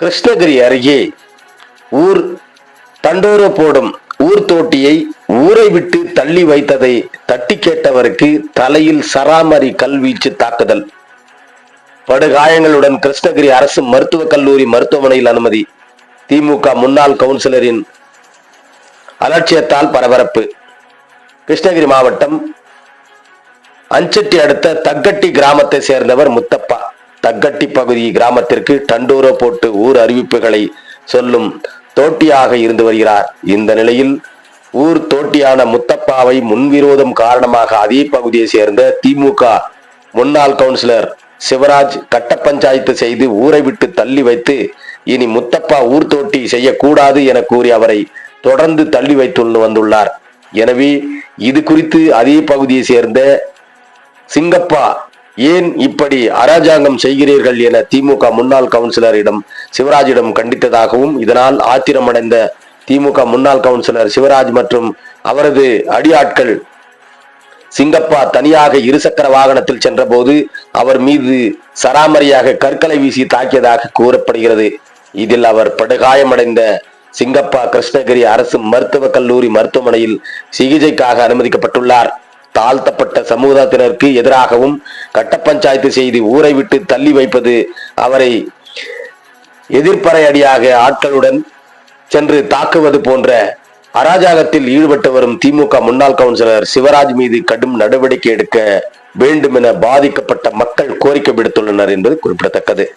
கிருஷ்ணகிரி அருகே ஊர் தண்டோர போடும் ஊர் தோட்டியை ஊரை விட்டு தள்ளி வைத்ததை தட்டி கேட்டவருக்கு தலையில் சராமரி கல்வீச்சு தாக்குதல். படுகாயங்களுடன் கிருஷ்ணகிரி அரசு மருத்துவக் கல்லூரி மருத்துவமனையில் அனுமதி. திமுக முன்னாள் கவுன்சிலரின் அலட்சியத்தால் பரபரப்பு. கிருஷ்ணகிரி மாவட்டம் அஞ்சட்டி அடுத்த தக்கட்டி கிராமத்தை சேர்ந்தவர் முத்தப்பா. தக்கட்டி பகுதி கிராமத்திற்கு டண்டூரோ போட்டு ஊர் அறிவிப்புகளை சொல்லும் தோட்டியாக இருந்து வருகிறார். இந்த நிலையில் ஊர் தோட்டியான முத்தப்பாவை முன்விரோதம் காரணமாக அதே பகுதியை சேர்ந்த திமுக முன்னாள் கவுன்சிலர் சிவராஜ் கட்ட பஞ்சாயத்து செய்து ஊரை விட்டு தள்ளி வைத்து இனி முத்தப்பா ஊர் தோட்டி செய்யக்கூடாது என கூறி அவரை தொடர்ந்து தள்ளி வைத்துள்ள வந்துள்ளார். எனவே இது குறித்து அதே பகுதியை சேர்ந்த சிங்கப்பா ஏன் இப்படி அராஜாங்கம் செய்கிறீர்கள் என திமுக முன்னாள் கவுன்சிலரிடம் சிவராஜிடம் கண்டித்ததாகவும் இதனால் ஆத்திரமடைந்த திமுக முன்னாள் கவுன்சிலர் சிவராஜ் மற்றும் அவரது அடியாட்கள் சிங்கப்பா தனியாக இருசக்கர வாகனத்தில் சென்றபோது அவர் மீது சராமரியாக கற்களை வீசி தாக்கியதாக கூறப்படுகிறது. இதில் அவர் படுகாயமடைந்த சிங்கப்பா கிருஷ்ணகிரி அரசு மருத்துவக் கல்லூரி மருத்துவமனையில் சிகிச்சைக்காக அனுமதிக்கப்பட்டுள்ளார். தாழ்த்தப்பட்ட சமூகத்தினருக்கு எதிராகவும் கட்ட பஞ்சாயத்து செய்து ஊரை விட்டு தள்ளி வைப்பது அவரை எதிர்ப்பறையடியாக ஆட்களுடன் சென்று தாக்குவது போன்ற அராஜகத்தில் ஈடுபட்டு வரும் திமுக முன்னாள் கவுன்சிலர் சிவராஜ் மீது கடும் நடவடிக்கை எடுக்க வேண்டும் என பாதிக்கப்பட்ட மக்கள் கோரிக்கை விடுத்துள்ளனர் என்பது குறிப்பிடத்தக்கது.